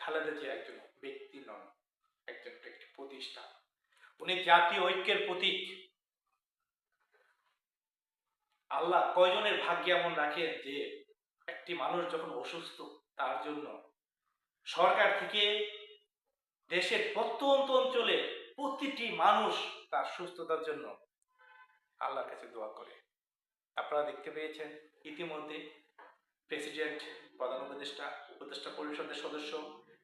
খালেদা জিয়া একজন ব্যক্তি নন, একজন একটি প্রতিষ্ঠান উনি জাতীয় ঐক্যের প্রতীক। আল্লাহ কয়জনের ভাগ্যে এমন রাখেন যে একটি মানুষ যখন অসুস্থ, তার জন্য সরকার থেকে দেশের প্রত্যন্ত অঞ্চলে প্রতিটি মানুষ তার সুস্থতার জন্য আল্লাহর কাছে দোয়া করে। আপনারা দেখতে পেয়েছেন, ইতিমধ্যে প্রেসিডেন্ট, প্রধান উপদেষ্টা উপদেষ্টা পরিষদের সদস্য,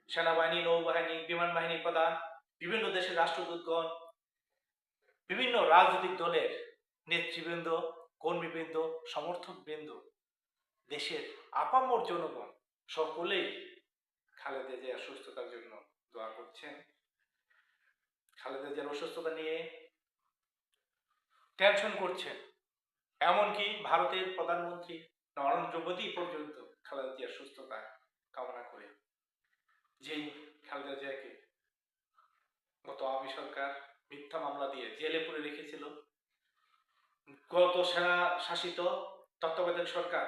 সেনাবাহিনী, নৌবাহিনী, বিমান বাহিনী প্রধান, বিভিন্ন দেশের রাষ্ট্রদূতগণ, বিভিন্ন রাজনৈতিক দলের নেতৃবৃন্দ, কর্মীবৃন্দ, সমর্থকবৃন্দ, দেশের আপামর জনগণ, সকলেই খালেদা জিয়ার সুস্থতার জন্য দোয়া করছেন। খালেদা জিয়ার অসুস্থতা নিয়ে টেনশন করছেন। এমনকি ভারতের প্রধানমন্ত্রী নরেন্দ্র মোদী পর্যন্ত খালেদা জিয়ার সুস্থতা কামনা করে। যেই খালেদা জিয়াকে গত আওয়ামী সরকার মিথ্যা মামলা দিয়ে জেলে পুরে রেখেছিল, গত সেনা শাসিত তত্ত্বাবধায়ক সরকার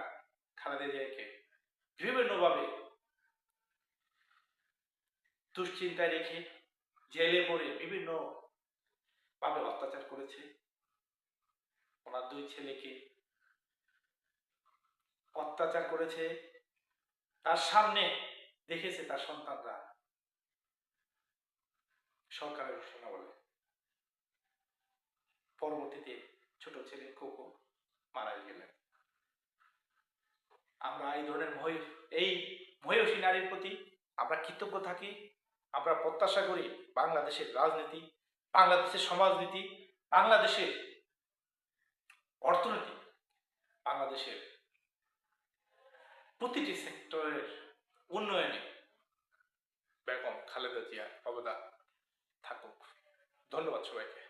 খালেদা জিয়াকে বিভিন্নভাবে দুশ্চিন্তায় রেখে জেলে পড়ে বিভিন্ন ভাবে অত্যাচার করেছে। ওনার দুই ছেলেকে অত্যাচার করেছে, তার সামনে দেখেছে তার সন্তানরা। সরকারের ঘোষণা বলে। পরবর্তীতে ছোট ছেলে কোকো মারা গেলেন। আমরা এই ধরনের এই মহিষী নারীর প্রতি আমরা কৃতজ্ঞ থাকি। আমরা প্রত্যাশা করি বাংলাদেশের রাজনীতি, বাংলাদেশের সমাজনীতি, বাংলাদেশের অর্থনীতি, বাংলাদেশের প্রতিটি সেক্টরের উন্নয়নে। বেগম খালেদা জিয়া অবদান থাকুক। ধন্যবাদ সবাইকে।